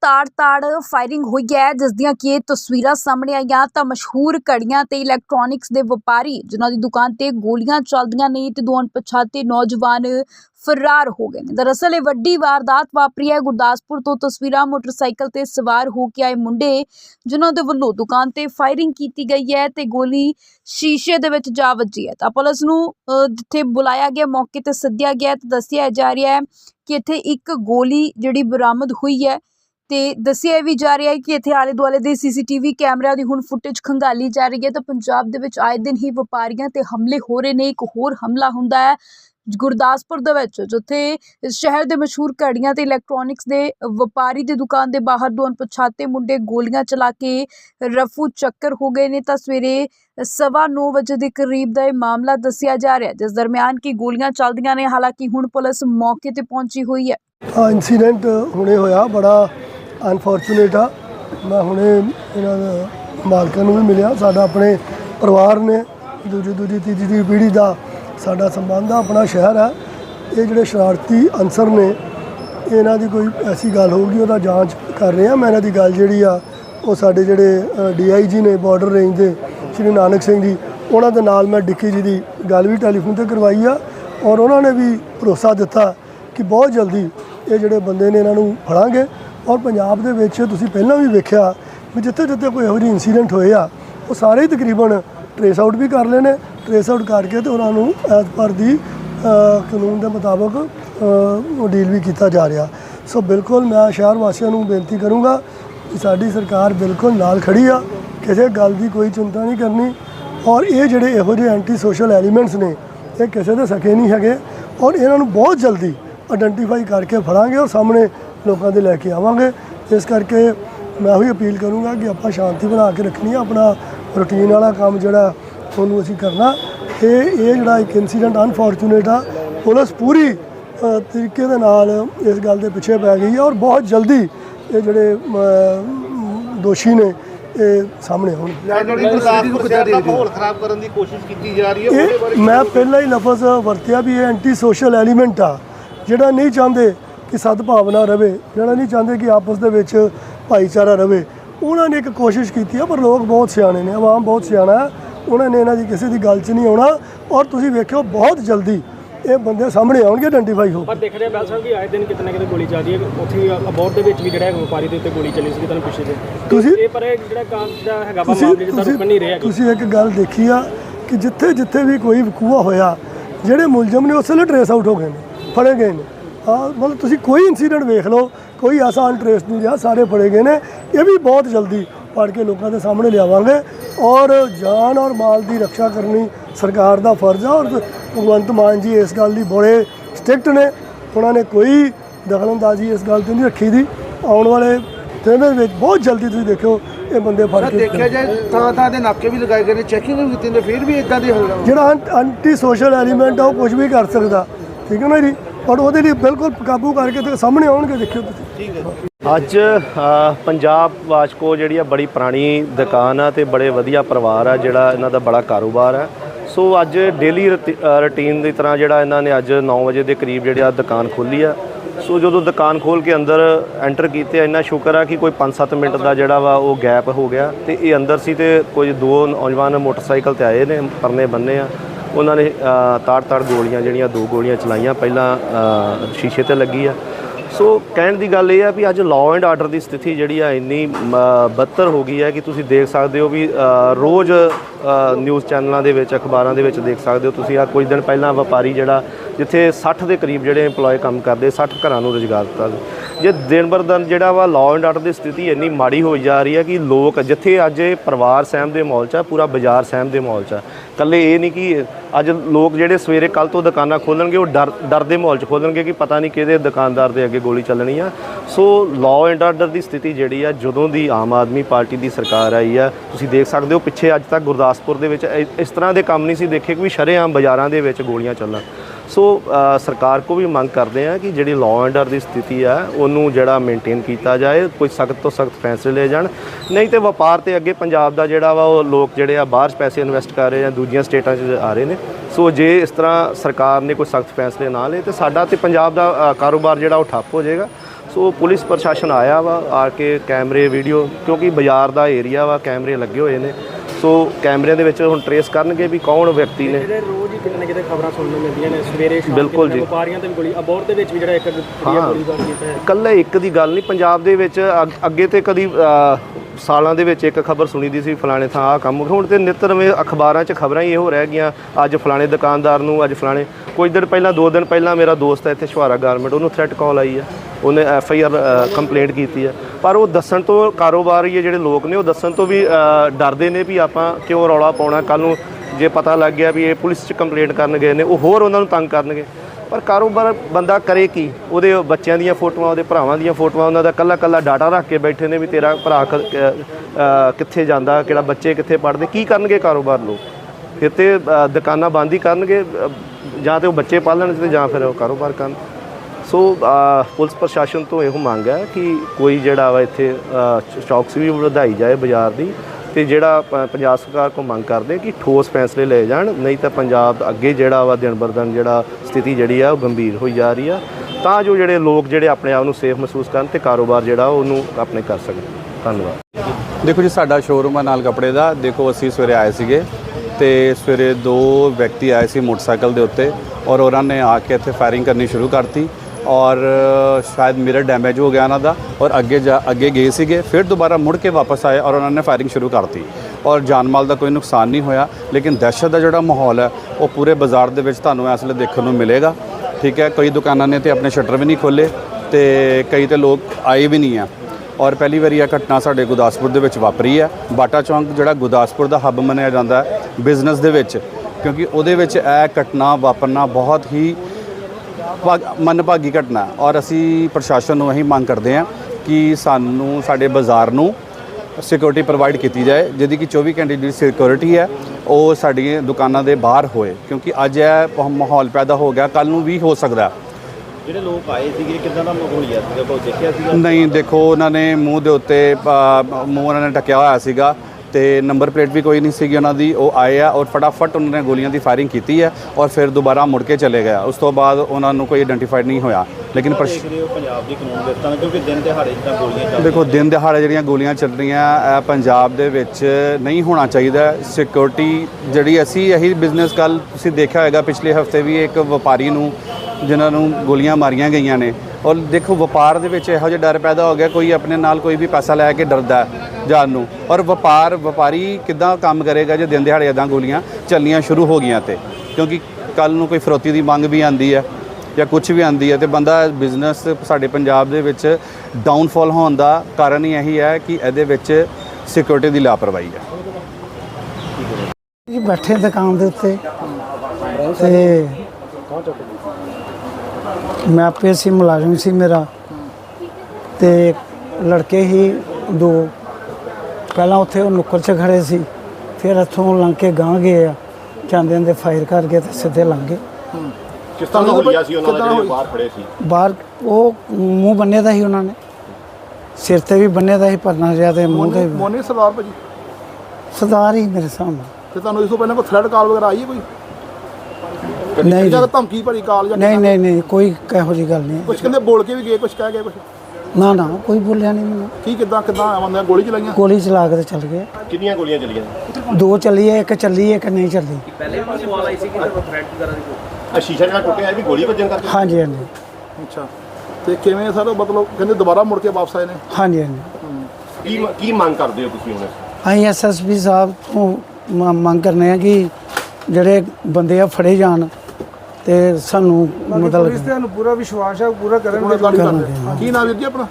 ਤਾੜ-ਤਾੜ firing ਹੋਈ ਹੈ ਜਿਸ ਦੀਆਂ ਕਿ ਇਹ ਤਸਵੀਰਾਂ ਸਾਹਮਣੇ ਆਈਆਂ ਤਾਂ ਮਸ਼ਹੂਰ ਘੜੀਆਂ ਤੇ ਇਲੈਕਟ੍ਰੋਨਿਕਸ ਦੇ ਵਪਾਰੀ ਜਿਨ੍ਹਾਂ ਦੀ ਦੁਕਾਨ ਤੇ ਗੋਲੀਆਂ ਚੱਲਦੀਆਂ ਨੇ ਤੇ ਦੋ ਅਣਪਛਾਤੇ ਨੌਜਵਾਨ ਫਰਾਰ ਹੋ ਗਏ ਨੇ। ਦਰਅਸਲ ਇਹ ਵੱਡੀ ਵਾਰਦਾਤ ਵਾਪਰੀ ਹੈ। ਗੁਰਦਾਸਪੁਰ ਤੋਂ ਤਸਵੀਰਾਂ ਮੋਟਰਸਾਈਕਲ ਤੇ ਸਵਾਰ ਹੋ ਕੇ ਆਏ ਮੁੰਡੇ ਜਿਨ੍ਹਾਂ ਦੇ ਵੱਲੋਂ ਦੁਕਾਨ ਤੇ ਫਾਇਰਿੰਗ ਕੀਤੀ ਗਈ ਹੈ ਤੇ ਗੋਲੀ ਸ਼ੀਸ਼ੇ ਦੇ ਵਿੱਚ ਜਾ ਵੱਜੀ ਹੈ। ਤਾਂ ਪੁਲਿਸ ਨੂੰ ਅ, ਜਿੱਥੇ ਬੁਲਾਇਆ ਗਿਆ ਮੌਕੇ ਤੇ ਸੱਦਿਆ ਗਿਆ ਤੇ ਦੱਸਿਆ ਜਾ ਰਿਹਾ ਹੈ ਕਿ ਇੱਥੇ ਇੱਕ ਗੋਲੀ ਜਿਹੜੀ ਬਰਾਮਦ ਹੋਈ ਹੈ ਤੇ ਦੱਸਿਆ ਇਹ ਵੀ ਜਾ ਰਿਹਾ ਹੈ ਕਿ ਇੱਥੇ ਆਲੇ ਦੁਆਲੇ ਦੇ ਸੀਸੀਟੀਵੀ ਕੈਮਰਿਆਂ ਦੀ ਹੁਣ ਫੁਟੇਜ ਖੰਗਾਲੀ ਜਾ ਰਹੀ ਹੈ ਤਾਂ ਪੰਜਾਬ ਦੇ ਵਿੱਚ ਆਏ ਦਿਨ ਹੀ ਵਪਾਰੀਆਂ ਤੇ ਹਮਲੇ ਹੋ ਰਹੇ ਨੇ, ਇੱਕ ਹੋਰ ਹਮਲਾ ਹੁੰਦਾ ਹੈ ਗੁਰਦਾਸਪੁਰ ਦੇ ਵਿੱਚ, ਜਿੱਥੇ ਸ਼ਹਿਰ ਦੇ ਮਸ਼ਹੂਰ ਘੜੀਆਂ ਤੇ ਇਲੈਕਟ੍ਰੋਨਿਕਸ ਦੇ ਵਪਾਰੀ ਦੀ ਦੁਕਾਨ ਦੇ ਬਾਹਰ ਦੋ ਅਣਪਛਾਤੇ ਮੁੰਡੇ ਗੋਲੀਆਂ ਚਲਾ ਕੇ ਰਫੂ ਚੱਕਰ ਹੋ ਗਏ ਨੇ, ਤਾਂ ਸਵੇਰੇ ਸਵਾ ਨੌ ਵਜੇ ਦੇ ਕਰੀਬ ਦਾ ਇਹ ਮਾਮਲਾ ਦੱਸਿਆ ਜਾ ਰਿਹਾ ਜਿਸ ਦਰਮਿਆਨ ਕੀ ਗੋਲੀਆਂ ਚੱਲਦੀਆਂ ਨੇ, ਹਾਲਾਂਕਿ ਹੁਣ ਪੁਲਿਸ ਮੌਕੇ ਤੇ ਪਹੁੰਚੀ ਹੋਈ ਹੈ। ਆ ਇਨਸੀਡੈਂਟ ਹੁਣੇ ਹੋਇਆ, ਬੜਾ ਅਨਫੋਰਚੂਨੇਟ ਆ। ਮੈਂ ਹੁਣੇ ਇਹਨਾਂ ਦਾ ਮਾਲਕਾਂ ਨੂੰ ਵੀ ਮਿਲਿਆ। ਸਾਡਾ ਆਪਣੇ ਪਰਿਵਾਰ ਨੇ, ਦੂਜੀ ਦੂਜੀ, ਤੀਜੀ ਦੀ ਪੀੜ੍ਹੀ ਦਾ ਸਾਡਾ ਸੰਬੰਧ ਆ, ਆਪਣਾ ਸ਼ਹਿਰ ਆ। ਇਹ ਜਿਹੜੇ ਸ਼ਰਾਰਤੀ ਅਨਸਰ ਨੇ, ਇਹਨਾਂ ਦੀ ਕੋਈ ਐਸੀ ਗੱਲ ਹੋਊਗੀ, ਉਹਦਾ ਜਾਂਚ ਕਰ ਰਹੇ ਆ। ਮੈਂ ਇਹਨਾਂ ਦੀ ਗੱਲ ਜਿਹੜੀ ਆ, ਉਹ ਸਾਡੇ ਜਿਹੜੇ ਡੀਆਈਜੀ ਨੇ ਬਾਰਡਰ ਰੇਂਜ ਦੇ, ਸ਼੍ਰੀ ਨਾਨਕ ਸਿੰਘ ਜੀ, ਉਹਨਾਂ ਦੇ ਨਾਲ ਮੈਂ ਡਿੱਕੀ ਜੀ ਦੀ ਗੱਲ ਵੀ ਟੈਲੀਫੋਨ ਤੇ ਕਰਵਾਈ ਆ। ਔਰ ਉਹਨਾਂ ਨੇ ਵੀ ਭਰੋਸਾ ਦਿੱਤਾ ਕਿ ਬਹੁਤ ਜਲਦੀ ਇਹ ਜਿਹੜੇ ਬੰਦੇ ਨੇ ਇਹਨਾਂ ਨੂੰ ਫੜਾਂਗੇ। ਔਰ ਪੰਜਾਬ ਦੇ ਵਿੱਚ ਤੁਸੀਂ ਪਹਿਲਾਂ ਵੀ ਵੇਖਿਆ ਵੀ ਜਿੱਥੇ ਜਿੱਥੇ ਕੋਈ ਇਹੋ ਜਿਹੇ ਇਨਸੀਡੈਂਟ ਹੋਏ ਆ, ਉਹ ਸਾਰੇ ਹੀ ਤਕਰੀਬਨ ਟਰੇਸ ਆਊਟ ਵੀ ਕਰ ਲਏ ਨੇ ਟਰੇਸ ਆਊਟ ਕਰਕੇ ਤੇ ਉਹਨਾਂ ਨੂੰ ਐਜ਼ ਪਰ ਦੀ ਕਾਨੂੰਨ ਦੇ ਮੁਤਾਬਕ ਉਹ ਡੀਲ ਵੀ ਕੀਤਾ ਜਾ ਰਿਹਾ। ਸੋ ਬਿਲਕੁਲ ਮੈਂ ਸ਼ਹਿਰ ਵਾਸੀਆਂ ਨੂੰ ਬੇਨਤੀ ਕਰੂੰਗਾ ਕਿ ਸਾਡੀ ਸਰਕਾਰ ਬਿਲਕੁਲ ਨਾਲ ਖੜੀ ਆ, ਕਿਸੇ ਗੱਲ ਦੀ ਕੋਈ ਚਿੰਤਾ ਨਹੀਂ ਕਰਨੀ ਔਰ ਇਹ ਜਿਹੜੇ ਇਹੋ ਜਿਹੇ ਐਂਟੀ ਸੋਸ਼ਲ ਐਲੀਮੈਂਟਸ ਨੇ, ਇਹ ਕਿਸੇ ਦੇ ਸਕੇ ਨਹੀਂ ਹੈਗੇ ਔਰ ਇਹਨਾਂ ਨੂੰ ਬਹੁਤ ਜਲਦੀ ਆਇਡੈਂਟੀਫਾਈ ਕਰਕੇ ਫੜਾਂਗੇ ਔਰ ਸਾਹਮਣੇ ਲੋਕਾਂ ਦੇ ਲੈ ਕੇ ਆਵਾਂਗੇ। ਇਸ ਕਰਕੇ ਮੈਂ ਉਹੀ ਅਪੀਲ ਕਰੂੰਗਾ ਕਿ ਆਪਾਂ ਸ਼ਾਂਤੀ ਬਣਾ ਕੇ ਰੱਖਣੀ ਆ ਆਪਣਾ ਰੂਟੀਨ ਵਾਲਾ ਕੰਮ ਜਿਹੜਾ ਉਹਨੂੰ ਅਸੀਂ ਕਰਨਾ। ਇਹ ਇਹ ਜਿਹੜਾ ਇੱਕ ਇਨਸੀਡੈਂਟ ਅਨਫੋਰਚੂਨੇਟ ਆ ਪੁਲਿਸ ਪੂਰੀ ਤਰੀਕੇ ਦੇ ਨਾਲ ਇਸ ਗੱਲ ਦੇ ਪਿੱਛੇ ਪੈ ਗਈ ਹੈ ਔਰ ਬਹੁਤ ਜਲਦੀ ਇਹ ਜਿਹੜੇ ਦੋਸ਼ੀ ਨੇ ਇਹ ਸਾਹਮਣੇ ਦਾ ਮਾਹੌਲ ਖਰਾਬ ਕਰਨ ਦੀ ਕੋਸ਼ਿਸ਼ ਕੀਤੀ ਜਾ ਰਹੀ ਹੈ ਉਹਦੇ ਇਹ ਬਾਰੇ ਮੈਂ ਪਹਿਲਾਂ ਹੀ ਲਫ਼ਜ਼ ਵਰਤਿਆ ਵੀ ਇਹ ਐਂਟੀ ਸੋਸ਼ਲ ਐਲੀਮੈਂਟ ਆ। ਜਿਹੜਾ ਨਹੀਂ ਚਾਹੁੰਦੇ ਕਿ ਸਦਭਾਵਨਾ ਰਵੇ ਜਿਹੜਾ ਨਹੀਂ ਚਾਹੁੰਦੇ ਕਿ ਆਪਸ ਦੇ ਵਿੱਚ ਭਾਈਚਾਰਾ ਰਵੇ। ਉਹਨਾਂ ਨੇ ਇੱਕ ਕੋਸ਼ਿਸ਼ ਕੀਤੀ ਆ ਪਰ ਲੋਕ ਬਹੁਤ ਸਿਆਣੇ ਨੇ ਆਵਾਮ ਬਹੁਤ ਸਿਆਣਾ ਹੈ। ਉਹਨਾਂ ਨੇ ਇਹਨਾਂ ਦੀ ਕਿਸੇ ਦੀ ਗੱਲ 'ਚ ਨਹੀਂ ਆਉਣਾ। ਔਰ ਤੁਸੀਂ ਵੇਖਿਓ ਬਹੁਤ ਜਲਦੀ ਇਹ ਬੰਦੇ ਸਾਹਮਣੇ ਆਉਣਗੇ ਆਇਡੈਂਟੀਫਾਈ ਹੋ। ਪਰ ਦੇਖ ਰਹੇ ਬੈਲ ਸਾਹਿਬ ਕਿ ਆਏ ਦਿਨ ਕਿਤੇ ਨਾ ਕਿਤੇ ਗੋਲੀ ਚੱਲਦੀ ਹੈ। ਉੱਥੇ ਵੀ ਅਬੋਰ ਦੇ ਵਿੱਚ ਵੀ ਜਿਹੜਾ ਹੈ ਵਪਾਰੀ ਦੇ ਉੱਤੇ ਗੋਲੀ ਚੱਲੀ ਸੀ ਤੁਹਾਨੂੰ ਪਿੱਛੇ ਦੇ ਤੁਸੀਂ- ਇਹ ਪਰ ਇਹ ਜਿਹੜਾ ਕੰਮ ਜਿਹੜਾ ਹੈਗਾ ਵਾ ਮਾਮਲੇ ਜਿੱਦਾਂ ਰੁਕਣ ਨਹੀਂ ਰਿਹਾ ਤੁਸੀਂ ਇੱਕ ਗੱਲ ਦੇਖੀ ਆ ਕਿ ਜਿੱਥੇ ਜਿੱਥੇ ਵੀ ਕੋਈ ਵਕੂਆ ਹੋਇਆ ਜਿਹੜੇ ਮੁਲਜ਼ਮ ਨੇ ਉਸ ਵੇਲੇ ਟਰੇਸ ਆਊਟ ਹੋ ਗਏ ਨੇ ਫੜੇ ਗਏ ਨੇ। ਹਾਂ ਮਤਲਬ ਤੁਸੀਂ ਕੋਈ ਇਨਸੀਡੈਂਟ ਵੇਖ ਲਓ ਕੋਈ ਐਸਾ ਅਨਟ੍ਰੇਸ ਨਹੀਂ ਰਿਹਾ ਸਾਰੇ ਫੜੇ ਗਏ ਨੇ। ਇਹ ਵੀ ਬਹੁਤ ਜਲਦੀ ਫੜ ਕੇ ਲੋਕਾਂ ਦੇ ਸਾਹਮਣੇ ਲਿਆਵਾਂਗੇ। ਔਰ ਜਾਨ ਔਰ ਮਾਲ ਦੀ ਰੱਖਿਆ ਕਰਨੀ ਸਰਕਾਰ ਦਾ ਫਰਜ਼ ਆ ਔਰ ਭਗਵੰਤ ਮਾਨ ਜੀ ਇਸ ਗੱਲ ਦੀ ਬੜੇ ਸਟ੍ਰਿਕਟ ਨੇ। ਉਹਨਾਂ ਨੇ ਕੋਈ ਦਖਲਅੰਦਾਜ਼ੀ ਇਸ ਗੱਲ ਤੇ ਨਹੀਂ ਰੱਖੀ ਦੀ। ਆਉਣ ਵਾਲੇ ਦਿਨ ਦੇ ਵਿੱਚ ਬਹੁਤ ਜਲਦੀ ਤੁਸੀਂ ਦੇਖਿਓ ਇਹ ਬੰਦੇ ਫੜ ਕੇ ਦੇਖਿਆ ਜਾਏ ਤਾਂ ਤਾਂ ਦੇ ਨਾਕੇ ਵੀ ਲਗਾਏ ਗਏ ਨੇ ਚੈਕਿੰਗ ਵੀ ਕੀਤੀ ਨੇ ਫਿਰ ਵੀ ਇਦਾਂ ਦੇ ਹੋ ਜਿਹੜਾ ਐਂਟੀ ਸੋਸ਼ਲ ਐਲੀਮੈਂਟ ਆ ਉਹ ਕੁਝ ਵੀ ਕਰ ਸਕਦਾ। ਠੀਕ ਹੈ ਨਾ ਜੀ? ਪਰ ਉਹਦੇ ਲਈ ਬਿਲਕੁਲ ਕਾਬੂ ਕਰਕੇ ਤੇ ਸਾਹਮਣੇ ਆਉਣਗੇ ਦੇਖਿਓ ਤੁਸੀਂ। ਅੱਜ ਅ, ਪੰਜਾਬ ਵਾਸ਼ਕੋ ਜਿਹੜੀ ਆ ਬੜੀ ਪੁਰਾਣੀ ਦੁਕਾਨ ਆ ਤੇ ਬੜੇ ਵਧੀਆ ਪਰਿਵਾਰ ਆ ਜਿਹੜਾ ਇਹਨਾਂ ਦਾ ਬੜਾ ਕਾਰੋਬਾਰ ਆ। ਸੋ ਅੱਜ ਡੇਲੀ ਰੁਟੀਨ ਦੀ ਤਰ੍ਹਾਂ ਜਿਹੜਾ ਇਹਨਾਂ ਨੇ ਅੱਜ 9 ਵਜੇ ਦੇ ਕਰੀਬ ਜਿਹੜੀ ਆ ਦੁਕਾਨ ਖੋਲੀ ਆ। ਸੋ ਜਦੋਂ ਦੁਕਾਨ ਖੋਲ ਕੇ ਅੰਦਰ ਐਂਟਰ ਕੀਤੇ ਇੰਨਾ ਸ਼ੁਕਰ ਆ ਕਿ ਕੋਈ 5-7 ਮਿੰਟ ਦਾ ਜਿਹੜਾ ਵਾ ਉਹ ਗੈਪ ਹੋ ਗਿਆ ਤੇ ਇਹ ਅੰਦਰ ਸੀ ਤੇ ਕੁਝ ਦੋ ਨੌਜਵਾਨ ਮੋਟਰਸਾਈਕਲ ਤੇ ਆਏ ਨੇ ਪਰਨੇ ਬੰਨੇ ਆ। ਉਹਨਾਂ ਨੇ ਤਾੜ-ਤਾੜ ਗੋਲੀਆਂ ਜਿਹੜੀਆਂ ਦੋ ਗੋਲੀਆਂ ਚਲਾਈਆਂ, ਪਹਿਲਾਂ ਸ਼ੀਸ਼ੇ ਤੇ ਲੱਗੀ ਆ। ਸੋ ਕਹਿਣ ਦੀ ਗੱਲ ਇਹ ਆ ਵੀ ਅੱਜ ਲਾਅ ਐਂਡ ਆਰਡਰ ਦੀ ਸਥਿਤੀ ਜਿਹੜੀ ਆ ਇੰਨੀ ਬਦਤਰ ਹੋ ਗਈ ਹੈ ਕਿ ਤੁਸੀਂ ਦੇਖ ਸਕਦੇ ਹੋ ਵੀ ਰੋਜ਼ ਨਿਊਜ਼ ਚੈਨਲਾਂ ਦੇ ਵਿੱਚ, ਅਖਬਾਰਾਂ ਦੇ ਵਿੱਚ ਦੇਖ ਸਕਦੇ ਹੋ ਤੁਸੀਂ। ਆ ਕੁਝ ਦਿਨ ਪਹਿਲਾਂ ਵਪਾਰੀ ਜਿਹੜਾ ਜਿੱਥੇ 60 ਦੇ ਕਰੀਬ ਜਿਹੜੇ EMPLOYE ਕੰਮ ਕਰਦੇ 60 ਘਰਾਂ ਨੂੰ ਰੁਜ਼ਗਾਰ ਦਿੱਤਾ ਜੇ ਦਿਨ ਬਰ ਦਿਨ ਜਿਹੜਾ ਵਾ ਲਾਅ ਐਂਡ ਆਰਡਰ ਦੀ ਸਥਿਤੀ ਇੰਨੀ ਮਾੜੀ ਹੋਈ ਜਾ ਰਹੀ ਹੈ ਕਿ ਲੋਕ ਜਿੱਥੇ ਅੱਜ ਇਹ ਪਰਿਵਾਰ ਸਹਿਮ ਦੇ ਮਾਹੌਲ 'ਚ ਆ, ਪੂਰਾ ਬਾਜ਼ਾਰ ਸਹਿਮ ਦੇ ਮਾਹੌਲ 'ਚ ਆ। ਕੱਲੇ ਇਹ ਨਹੀਂ ਕਿ ਅੱਜ ਲੋਕ ਜਿਹੜੇ ਸਵੇਰੇ ਕੱਲ ਤੋਂ ਦੁਕਾਨਾਂ ਖੋਲਣਗੇ, ਉਹ ਡਰ ਡਰ ਦੇ ਮਾਹੌਲ 'ਚ ਖੋਲਣਗੇ ਕਿ ਪਤਾ ਨਹੀਂ ਕਿਹਦੇ ਦੁਕਾਨਦਾਰ ਦੇ ਅੱਗੇ ਗੋਲੀ ਚੱਲਣੀ ਆ। ਸੋ ਲਾਅ ਐਂਡ ਆਰਡਰ ਦੀ ਸਥਿਤੀ ਜਿਹੜੀ ਆ, ਜਦੋਂ ਦੀ ਆਮ ਆਦਮੀ ਪਾਰਟੀ ਦੀ ਸਰਕਾਰ ਆਈ ਆ, ਤੁਸੀਂ ਦੇਖ ਸਕਦੇ ਹੋ ਪਿੱਛੇ ਅੱਜ ਤੱਕ ਗੁਰਦਾਸਪੁਰ ਦੇ ਵਿੱਚ ਇਸ ਤਰ੍ਹਾਂ ਦੇ ਕੰਮ ਨਹੀਂ ਸੀ ਦੇਖੇ ਕਿ ਵੀ ਸ਼ਰੇਆਮ ਬਾਜ਼ਾਰਾਂ ਦੇ ਵਿੱਚ ਗੋਲੀਆਂ ਚੱਲਣ। ਸੋ ਸਰਕਾਰ ਕੋ ਵੀ ਮੰਗ ਕਰਦੇ ਆ ਕਿ ਜਿਹੜੀ ਲਾਅ ਐਂਡ ਆਰਡਰ ਦੀ ਸਥਿਤੀ ਆ, ਉਹਨੂੰ ਜਿਹੜਾ ਮੇਨਟੇਨ ਕੀਤਾ ਜਾਏ, ਕੋਈ ਸਖਤ ਤੋਂ ਸਖਤ ਫੈਸਲੇ ਲਏ ਜਾਣ। ਨਹੀਂ ਤੇ ਵਪਾਰ ਤੇ ਅੱਗੇ ਪੰਜਾਬ ਦਾ ਜਿਹੜਾ ਵਾ, ਉਹ ਲੋਕ ਜਿਹੜੇ ਆ, ਬਾਹਰ ਪੈਸੇ ਇਨਵੈਸਟ ਕਰ ਰਹੇ ਆ ਦੂਜੀਆਂ ਸਟੇਟਾਂ 'ਚ ਆ ਰਹੇ ਨੇ। ਸੋ, ਜੇ ਇਸ ਤਰ੍ਹਾਂ ਸਰਕਾਰ ਨੇ ਕੋਈ ਸਖਤ ਫੈਸਲੇ ਨਾ ਲਏ ਤੇ ਸਾਡਾ ਤੇ ਪੰਜਾਬ ਦਾ ਕਾਰੋਬਾਰ ਜਿਹੜਾ ਉਹ ਠੱਪ ਹੋ ਜਾਏਗਾ। ਸੋ, ਪੁਲਿਸ ਪ੍ਰਸ਼ਾਸਨ ਆਇਆ ਵਾ, ਆ ਕੇ ਕੈਮਰੇ, ਵੀਡੀਓ, ਕਿਉਂਕਿ ਬਾਜ਼ਾਰ ਦਾ ਏਰੀਆ ਵਾ, ਕੈਮਰੇ ਲੱਗੇ ਹੋਏ ਨੇ। ਸੋ ਕੈਮਰਿਆਂ ਦੇ ਵਿੱਚ ਹੁਣ ਟਰੇਸ ਕਰਨਗੇ ਵੀ ਕੌਣ ਵਿਅਕਤੀ ਨੇ ਜਿਹੜੇ ਰੋਜ਼ ਹੀ ਕਿਤੇ ਨਾ ਕਿਤੇ ਖਬਰਾਂ ਸੁਣਨ ਨੂੰ ਮਿਲਦੀਆਂ ਨੇ ਸਵੇਰੇ ਸ਼ਾਮ ਬਿਲਕੁਲ ਜੀ। ਵਪਾਰੀਆਂ ਤੇ ਵੀ ਗੋਲੀ ਅਬੋਰ ਦੇ ਵਿੱਚ ਵੀ ਜਿਹੜਾ ਇੱਕ। ਗੋਲੀਬਾਰ ਕੀਤਾ ਹੈ ਇਕੱਲੇ ਇੱਕ ਦੀ ਗੱਲ ਨਹੀਂ ਪੰਜਾਬ ਦੇ ਵਿੱਚ ਅੱਗ- ਤੇ ਕਦੀ ਸਾਲਾਂ ਦੇ ਵਿੱਚ ਇੱਕ ਖਬਰ ਸੁਣੀ ਦੀ ਸੀ ਫਲਾਣੇ ਥਾਂ ਆ ਕੰਮ। ਹੁਣ ਤੇ ਨਿੱਤ ਅਖਬਾਰਾਂ 'ਚ ਖਬਰਾਂ ਹੀ ਇਹੋ ਰਹਿ ਗਈਆਂ। ਅੱਜ ਫਲਾਣੇ ਦੁਕਾਨਦਾਰ ਨੂੰ, ਅੱਜ ਫਲਾਣੇ, ਕੁਝ ਦਿਨ ਪਹਿਲਾਂ, ਦੋ ਦਿਨ ਪਹਿਲਾਂ ਮੇਰਾ ਦੋਸਤ ਹੈ ਇੱਥੇ ਸ਼ਵਾਰਾ ਗਾਰਮੈਂਟ, ਉਹਨੂੰ ਥ੍ਰੈਟ ਕਾਲ ਆਈ ਹੈ। ਉਹਨੇ ਐਫ ਆਈ ਆਰ ਕੰਪਲੇਂਟ ਕੀਤੀ ਹੈ। ਪਰ ਉਹ ਦੱਸਣ ਤੋਂ ਕਾਰੋਬਾਰੀ ਜਿਹੜੇ ਲੋਕ ਨੇ, ਉਹ ਦੱਸਣ ਤੋਂ ਵੀ ਡਰਦੇ ਨੇ ਵੀ ਆਪਾਂ ਕਿਉਂ ਰੌਲਾ ਪਾਉਣਾ। ਕੱਲ ਨੂੰ ਜੇ ਪਤਾ ਲੱਗ ਗਿਆ ਵੀ ਇਹ ਪੁਲਿਸ 'ਚ ਕੰਪਲੇਂਟ ਕਰਨ ਗਏ ਨੇ, ਉਹ ਹੋਰ ਉਹਨਾਂ ਨੂੰ ਤੰਗ ਕਰਨਗੇ। ਪਰ ਕਾਰੋਬਾਰ ਬੰਦਾ ਕਰੇ ਕੀ? ਉਹਦੇ ਬੱਚਿਆਂ ਦੀਆਂ ਫੋਟੋਆਂ ਉਹਦੇ ਭਰਾਵਾਂ ਦੀਆਂ ਫੋਟੋਆਂ ਉਹਨਾਂ ਦਾ ਕੱਲਾ ਕੱਲਾ ਡਾਟਾ ਰੱਖ ਕੇ ਬੈਠੇ ਨੇ ਵੀ ਤੇਰਾ ਭਰਾ ਕਿੱਥੇ ਜਾਂਦਾ ਕਿਹੜਾ ਬੱਚੇ ਕਿੱਥੇ ਪੜ੍ਹਦੇ ਕੀ ਕਰਨਗੇ ਕਾਰੋਬਾਰ ਲੋਕ? ਫਿਰ ਤੇ ਦੁਕਾਨਾਂ ਬੰਦ ਹੀ ਕਰਨਗੇ ਜਾਂ ਤੇ ਉਹ ਬੱਚੇ ਪਾਲਣ ਤੇ ਜਾਂ ਫਿਰ ਉਹ ਕਾਰੋਬਾਰ ਕਰਨ। ਸੋ ਪੁਲਿਸ ਪ੍ਰਸ਼ਾਸਨ ਤੋਂ ਇਹੋ ਮੰਗ ਹੈ ਕਿ ਕੋਈ ਜਿਹੜਾ ਵਾ ਇੱਥੇ ਅ, ਵੀ ਵਧਾਈ ਜਾਏ ਬਾਜ਼ਾਰ ਦੀ। ਤੇ ਜਿਹੜਾ ਪੰਜਾਬ ਸਰਕਾਰ ਕੋ ਮੰਗ ਕਰਦੇ ਕਿ ਠੋਸ ਫੈਸਲੇ ਲਏ ਜਾਣ, ਨਹੀਂ ਤਾਂ ਪੰਜਾਬ ਅੱਗੇ ਜਿਹੜਾ ਵਾ ਦਿਨ ਬਰਦਨ ਜਿਹੜਾ ਸਥਿਤੀ ਜਿਹੜੀ ਆ ਉਹ ਗੰਭੀਰ ਹੋਈ ਜਾ ਰਹੀ ਆ। ਤਾਂ ਜੋ ਜਿਹੜੇ ਲੋਕ ਜਿਹੜੇ ਆਪਣੇ ਆਪ ਨੂੰ ਸੇਫ ਮਹਿਸੂਸ ਕਰਨ ਤੇ ਕਾਰੋਬਾਰ ਜਿਹੜਾ ਉਹਨੂੰ ਆਪਣੇ ਕਰ ਸਕਣ। ਧੰਨਵਾਦ। ਦੇਖੋ ਜੀ, ਸਾਡਾ ਸ਼ੋਰੂਮ ਆ ਨਾਲ ਕੱਪੜੇ ਦਾ। ਦੇਖੋ, ਅਸੀਂ ਸਵੇਰੇ ਆਏ ਸੀਗੇ ਤੇ ਸਵੇਰੇ ਦੋ ਵਿਅਕਤੀ ਆਏ ਸੀ ਮੋਟਰਸਾਈਕਲ ਦੇ ਉੱਤੇ ਔਰ ਉਹਨਾਂ ਨੇ ਆ ਕੇ ਇੱਥੇ ਫਾਇਰਿੰਗ ਕਰਨੀ ਸ਼ੁਰੂ ਕਰਤੀ। ਔਰ ਸ਼ਾਇਦ ਮਿਰਰ ਡੈਮੇਜ ਹੋ ਗਿਆ ਉਹਨਾਂ ਦਾ ਔਰ ਅੱਗੇ ਜਾ, ਅੱਗੇ ਗਏ ਸੀਗੇ, ਫਿਰ ਦੁਬਾਰਾ ਮੁੜ ਕੇ ਵਾਪਸ ਆਏ ਔਰ ਉਹਨਾਂ ਨੇ ਫਾਇਰਿੰਗ ਸ਼ੁਰੂ ਕਰਤੀ। ਔਰ ਜਾਨ ਮਾਲ ਦਾ ਕੋਈ ਨੁਕਸਾਨ ਨਹੀਂ ਹੋਇਆ, ਲੇਕਿਨ ਦਹਿਸ਼ਤ ਦਾ ਜਿਹੜਾ ਮਾਹੌਲ ਹੈ, ਉਹ ਪੂਰੇ ਬਾਜ਼ਾਰ ਦੇ ਵਿੱਚ ਤੁਹਾਨੂੰ ਇਸ ਵੇਲੇ ਦੇਖਣ ਨੂੰ ਮਿਲੇਗਾ। ਠੀਕ ਹੈ, ਕਈ ਦੁਕਾਨਾਂ ਨੇ ਤੇ ਆਪਣੇ ਸ਼ਟਰ ਵੀ ਨਹੀਂ ਖੋਲੇ ਤੇ ਕਈ ਤੇ ਲੋਕ ਆਏ ਵੀ ਨਹੀਂ ਆ ਔਰ ਪਹਿਲੀ ਵਾਰੀ ਇਹ ਘਟਨਾ ਸਾਡੇ ਗੁਰਦਾਸਪੁਰ ਦੇ ਵਿੱਚ ਵਾਪਰੀ ਹੈ। ਬਾਟਾ ਚੌਂਕ ਜਿਹੜਾ ਗੁਰਦਾਸਪੁਰ ਦਾ ਹੱਬ ਮੰਨਿਆ ਜਾਂਦਾ ਹੈ ਬਿਜ਼ਨਸ ਦੇ ਵਿੱਚ, ਕਿਉਂਕਿ ਉਹਦੇ ਵਿੱਚ ਇਹ ਘਟਨਾ ਵਾਪਰਨਾ ਬਹੁਤ ਹੀ ਮੰਦਭਾਗੀ ਘਟਨਾ ਔਰ ਅਸੀਂ ਪ੍ਰਸ਼ਾਸਨ ਨੂੰ ਇਹੀ ਮੰਗ ਕਰਦੇ ਹਾਂ ਕਿ ਸਾਨੂੰ ਸਾਡੇ ਬਾਜ਼ਾਰ ਨੂੰ ਸਿਕਿਉਰਿਟੀ ਪ੍ਰੋਵਾਈਡ ਕੀਤੀ ਜਾਏ ਜਿਹਦੀ ਕਿ 24 ਘੰਟੇ ਦੀ ਸਿਕਿਉਰਿਟੀ ਹੈ ਉਹ ਸਾਡੀਆਂ ਦੁਕਾਨਾਂ ਦੇ ਬਾਹਰ ਹੋਏ। ਕਿਉਂਕਿ ਅੱਜ ਇਹ ਮਾਹੌਲ ਪੈਦਾ ਹੋ ਗਿਆ ਕੱਲ ਨੂੰ ਵੀ ਹੋ ਸਕਦਾ। ਜਿਹੜੇ ਲੋਕ ਆਏ ਸੀਗੇ ਕਿਦਾਂ ਦਾ ਮਾਹੌਲੀਆ ਸੀਗਾ? ਕੋਈ ਦੇਖਿਆ ਸੀਗਾ? ਨਹੀਂ ਦੇਖੋ ਉਹਨਾਂ ਨੇ ਮੂੰਹ ਦੇ ਉੱਤੇ ਮੂੰਹ ਉਹਨਾਂ ਨੇ ਢੱਕਿਆ ਹੋਇਆ ਸੀਗਾ। ਤੇ ਨੰਬਰ ਪਲੇਟ ਵੀ ਕੋਈ ਨਹੀਂ ਸੀਗੀ ਉਹਨਾਂ ਦੀ। ਉਹ ਆਏ ਆ ਔਰ ਫਟਾਫਟ ਉਹਨਾਂ ਨੇ ਗੋਲੀਆਂ ਦੀ ਫਾਇਰਿੰਗ ਕੀਤੀ ਹੈ ਔਰ ਫਿਰ ਦੁਬਾਰਾ ਮੁੜ ਕੇ ਚਲੇ ਗਿਆ ਉਸ ਤੋਂ ਬਾਅਦ ਉਹਨਾਂ ਨੂੰ ਕੋਈ ਆਇਡੈਂਟੀਫਾਈਡ ਨਹੀਂ ਹੋਇਆ। ਲੇਕਿਨ ਹੋ ਪੰਜਾਬ ਦੀ ਕਾਨੂੰਨ ਵਿਵਸਥਾ ਨੂੰ ਕਿਉਂਕਿ ਦਿਨ ਦਿਹਾੜੇ ਜਿੱਦਾਂ ਗੋਲੀਆਂ ਚੱਲ ਦੇਖੋ ਦਿਨ ਦਿਹਾੜੇ ਜਿਹੜੀਆਂ ਗੋਲੀਆਂ ਚੱਲ ਰਹੀਆਂ ਪੰਜਾਬ ਦੇ ਵਿੱਚ ਨਹੀਂ ਹੋਣਾ ਚਾਹੀਦਾ। ਸਿਕਿਉਰਿਟੀ ਜਿਹੜੀ ਅਸੀਂ ਇਹੀ ਬਿਜ਼ਨਸ ਕੱਲ ਤੁਸੀਂ ਦੇਖਿਆ ਹੋਵੇਗਾ ਪਿਛਲੇ ਹਫ਼ਤੇ ਵੀ ਇੱਕ ਵਪਾਰੀ ਨੂੰ ਜਿਨ੍ਹਾਂ ਨੂੰ ਗੋਲੀਆਂ ਮਾਰੀਆਂ ਗਈਆਂ ਨੇ। ਔਰ ਦੇਖੋ ਵਪਾਰ ਦੇ ਵਿੱਚ ਇਹੋ ਜਿਹਾ ਡਰ ਪੈਦਾ ਹੋ ਗਿਆ ਕੋਈ ਆਪਣੇ ਨਾਲ ਕੋਈ ਵੀ ਪੈਸਾ ਲੈ ਕੇ ਡਰਦਾ। ਹੈ ਜਾਣ ਨੂੰ। ਔਰ ਵਪਾਰ, ਵਪਾਰੀ ਕਿੱਦਾਂ ਕੰਮ ਕਰੇਗਾ ਜੇ ਦਿਨ ਦਿਹਾੜੇ ਇਦਾਂ ਗੋਲੀਆਂ ਚੱਲਣੀਆਂ ਸ਼ੁਰੂ ਹੋ ਗਈਆਂ ਤੇ? ਕਿਉਂਕਿ ਕੱਲ ਨੂੰ ਕੋਈ ਫਰੋਤੀ ਦੀ ਮੰਗ ਵੀ ਆਂਦੀ ਹੈ ਜਾਂ ਕੁਝ ਵੀ ਆਂਦੀ ਹੈ ਤੇ ਬੰਦਾ ਬਿਜ਼ਨਸ ਸਾਡੇ ਪੰਜਾਬ ਦੇ ਵਿੱਚ ਡਾਊਨਫਾਲ ਹੋਣ ਦਾ ਕਾਰਨ ਹੀ ਇਹੀ ਹੈ ਕਿ ਇਹਦੇ ਵਿੱਚ ਸਿਕਿਉਰਿਟੀ ਦੀ ਲਾਪਰਵਾਹੀ ਹੈ। ਜੀ ਬੈਠੇ ਦੁਕਾਨ ਦੇ ਉੱਤੇ ਤੇ ਮੈਂ ਆਪੇ ਸੀ, ਮੁਲਾਜ਼ਮ ਸੀ ਮੇਰਾ ਤੇ ਲੜਕੇ ਹੀ ਦੋ ਪਹਿਲਾਂ ਉੱਥੇ ਉਹ ਨੁੱਕਰ 'ਚ ਖੜੇ ਸੀ ਫਿਰ ਇੱਥੋਂ ਲੰਘ ਕੇ ਗਾਂ ਗਏ ਆ ਜਾਂਦੇ ਜਾਂਦੇ ਫਾਇਰ ਕਰ ਗਏ ਤੇ ਸਿੱਧੇ ਲੰਘ ਗਏ। ਕਿਸ ਤਰ੍ਹਾਂ ਮਾਹੌਲੀਆ ਸੀ ਉਹਨਾਂ ਦਾ ਜਿਹੜੇ ਬਾਹਰ ਖੜੇ ਸੀ? ਬਾਹਰ ਉਹ ਮੂੰਹ ਬੰਨੇ ਦਾ ਸੀ ਉਹਨਾਂ ਨੇ। ਸਿਰ ਤੇ ਵੀ ਬੰਨੇ ਦਾ ਸੀ ਪਰਨਾ ਜਿਹਾ ਤੇ ਮੂੰਹ ਤੇ ਵੀ। ਮੋਨੀ ਸਰਦਾਰ ਭਾਜੀ? ਸਰਦਾਰ ਹੀ ਮੇਰੇ ਸਾਹਮਣੇ। ਤੇ ਤੁਹਾਨੂੰ ਇਸ ਤੋਂ ਪਹਿਲਾਂ ਕੋਈ ਥ੍ਰੈਡ ਕਾਲ ਵਗੈਰਾ ਆਈ ਹੈ ਕੋਈ? ਨਹੀਂ ਜਾਂ ਜੀ। ਧਮਕੀ ਭਰੀ ਕਾਲ ਜਾਂ ਨਹੀਂ ਨਹੀਂ ਨਹੀਂ ਕੋਈ ਇਹੋ ਜਿਹੀ ਗੱਲ ਨਹੀਂ। ਕੁਝ ਕਹਿੰਦੇ ਬੋਲ ਕੇ ਵੀ ਗਏ ਕੁਝ ਕਹਿ ਗਏ ਕੁਝ ਨਾ ਨਾ ਕੋਈ ਬੋਲਿਆ ਨਹੀਂ ਮੈਨੂੰ। ਕੀ ਕਿਦਾਂ ਕਿਦਾਂ ਆਉਂਦੇ ਗੋਲੀ ਚਲਾਈਆਂ? ਗੋਲੀ ਚਲਾ ਕੇ ਤੇ ਚੱਲ ਗਏ। ਕਿੰਨੀਆਂ ਗੋਲੀਆਂ ਚੱਲੀਆਂ? ਦੋ ਚੱਲੀ ਹੈ ਇੱਕ ਚੱਲੀ ਹੈ ਇੱਕ ਨਹੀਂ ਚੱਲੀ। ਆ ਸ਼ੀਸ਼ਾ ਜਿਹੜਾ ਟੁੱਟਿਆ ਇਹ ਵੀ ਗੋਲੀ ਵੱਜਣ ਕਰਕੇ? ਹਾਂਜੀ ਹਾਂਜੀ। ਅੱਛਾ। ਤੇ ਕਿਵੇਂ ਸਰ ਮਤਲਬ ਕਹਿੰਦੇ ਦੁਬਾਰਾ ਮੁੜ ਕੇ ਵਾਪਸ ਆਏ ਨੇ? ਹਾਂਜੀ ਹਾਂਜੀ। ਕੀ ਕੀ ਮੰਗ ਕਰਦੇ ਹੋ ਤੁਸੀਂ ਹੁਣ? ਅਸੀਂ ਐਸਐਸਪੀ ਸਾਹਿਬ ਤੋਂ ਮੰਗ ਕਰਨੇ ਆ ਕਿ ਜਿਹੜੇ ਬੰਦੇ ਆ ਫੜੇ ਜਾਣ। ਤੇ ਸਾਨੂੰ ਮਤਲਬ ਤੁਹਾਨੂੰ ਪੂਰਾ ਵਿਸ਼ਵਾਸ ਹੈ ਪੂਰਾ ਕਰਨ ਦੇ ਗਾੜੀ ਕਰਾਂਗੇ, ਕੀ ਨਾਮ ਵੀਰ ਜੀ ਆਪਣਾ?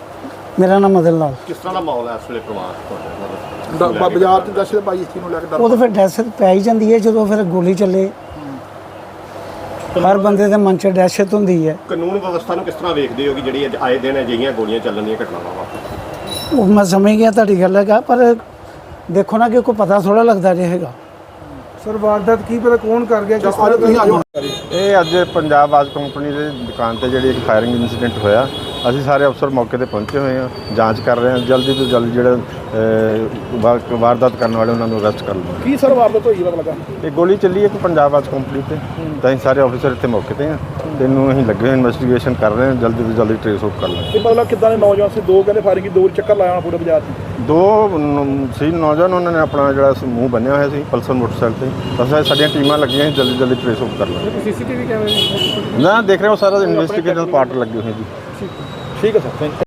ਮੇਰਾ ਨਾਮ ਮਦਨ ਲਾਲ। ਕਿਸ ਤਰ੍ਹਾਂ ਦਾ ਮਾਹੌਲ ਹੈ ਇਸ ਵੇਲੇ ਪਰਿਵਾਰ ਤੁਹਾਡਾ? ਬ- ਬਾਜ਼ਾਰ ਚ ਦਸ਼ਤ ਪਾਈ ਇਸ ਚੀਜ਼ ਨੂੰ ਲੈ ਕੇ ਡਰ ਉਹ ਤਾਂ ਫਿਰ ਦਹਿਸ਼ਤ ਪੈ ਹੀ ਜਾਂਦੀ ਹੈ ਜਦੋਂ ਫਿਰ ਗੋਲੀ ਚੱਲੇ। ਹਰ ਬੰਦੇ ਦੇ ਮਨ 'ਚ ਦਹਿਸ਼ਤ ਹੁੰਦੀ ਹੈ। ਕਾਨੂੰਨ ਵਿਵਸਥਾ ਨੂੰ ਕਿਸ ਤਰ੍ਹਾਂ ਵੇਖਦੇ ਹੋ ਕਿ ਜਿਹੜੀ ਅੱਜ ਆਏ ਦਿਨ ਅਜਿਹੀਆਂ ਗੋਲੀਆਂ ਚੱਲਣ ਦੀਆਂ ਘਟਨਾਵਾਂ ਵਾਪਰ ਉਹ ਮੈਂ ਸਮਝ ਗਿਆ ਤੁਹਾਡੀ ਗੱਲ ਹੈਗਾ ਪਰ ਦੇਖੋ ਨਾ ਕਿ ਕੋਈ ਪਤਾ ਥੋੜਾ ਲੱਗਦਾ ਜੇ ਹੈਗਾ। ਸਰ ਵਾਰਦਾਤ ਕੀ ਪਤਾ ਕੌਣ ਕਰ ਗਿਆ ਕਿਸ ਤਰ੍ਹਾਂ ਤੁਸੀਂ ਆਜੋ ਇਹ ਅੱਜ ਪੰਜਾਬ ਆਜ ਕੰਪਨੀ ਦੇ ਦੁਕਾਨ ਤੇ ਜਿਹੜੀ ਇੱਕ ਫਾਇਰਿੰਗ ਇਨਸੀਡੈਂਟ ਹੋਇਆ ਅਸੀਂ ਸਾਰੇ ਅਫਸਰ ਮੌਕੇ ਤੇ ਪਹੁੰਚੇ ਹੋਏ ਹਾਂ ਜਾਂਚ ਕਰ ਰਹੇ ਹਾਂ ਜਲਦੀ ਤੋਂ ਜਲਦੀ ਜਿਹੜੇ ਅਹ, ਵਾਰਦਾਤ ਕਰਨ ਵਾਲੇ ਉਹਨਾਂ ਨੂੰ ਅਰੈਸਟ ਕਰ ਲਓ। ਕੀ ਸਰ ਵਾਰਦਾਤ ਹੋਈ ਪਤਾ ਲੱਗਾ? ਇਹ ਗੋਲੀ ਚੱਲੀ ਇੱਕ ਪੰਜਾਬ ਆਜ ਕੰਪਲੀਟ ਤੇ। ਤਾਂ ਅਸੀਂ ਸਾਰੇ ਅਫਸਰ ਇੱਥੇ ਮੌਕੇ ਤੇ ਹਾਂ ਤੇ ਇਹਨੂੰ ਅਸੀਂ ਲੱਗੇ ਹੋਏ ਇਨਵੈਸਟੀਗੇਸ਼ਨ ਕਰ ਰਹੇ ਹਾਂ ਜਲਦੀ ਤੋਂ ਜਲਦੀ ਟ੍ਰੇਸ ਆਊਟ ਕਰ ਲਾਂਗੇ ਇਹ ਮਤਲਬ ਕਿੱਦਾਂ ਦੇ ਨੌਜਵਾਨ ਸੀ? ਦੋ ਕਹਿੰਦੇ ਫਾਇਰਿੰਗ ਦੋ ਚੱਕਰ ਲਾਇਆ ਪੂਰੇ ਬਾਜ਼ਾਰ 'ਚ। ਦੋ ਨ- ਸੀ ਨੌਜਵਾਨ ਉਹਨਾਂ ਨੇ ਆਪਣਾ ਜਿਹੜਾ ਸੀ ਮੂੰਹ ਬੰਨਿਆ ਹੋਇਆ ਸੀ ਪਲਸਰ ਮੋਟਰਸਾਈਕਲ ਤੇ। ਇਹ ਸਾਡੀਆਂ ਟੀਮਾਂ ਲੱਗੀਆਂ ਸੀ ਜਲਦੀ ਜਲਦੀ ਟ੍ਰੇਸ ਆਊਟ ਕਰ ਲਾਂਗੇ ਸੀਸੀਟੀਵੀ ਕੈਮਰੇ ਨਾ ਦੇਖ ਰਹੇ ਹੋ ਸਾਰਾ ਇਨਵੈਸਟੀਗੇਸ਼ਨ ਪਾਰਟ ਲੱਗੇ ਹੋਏ ਜੀ। ਠੀਕ ਹੈ। Sir thank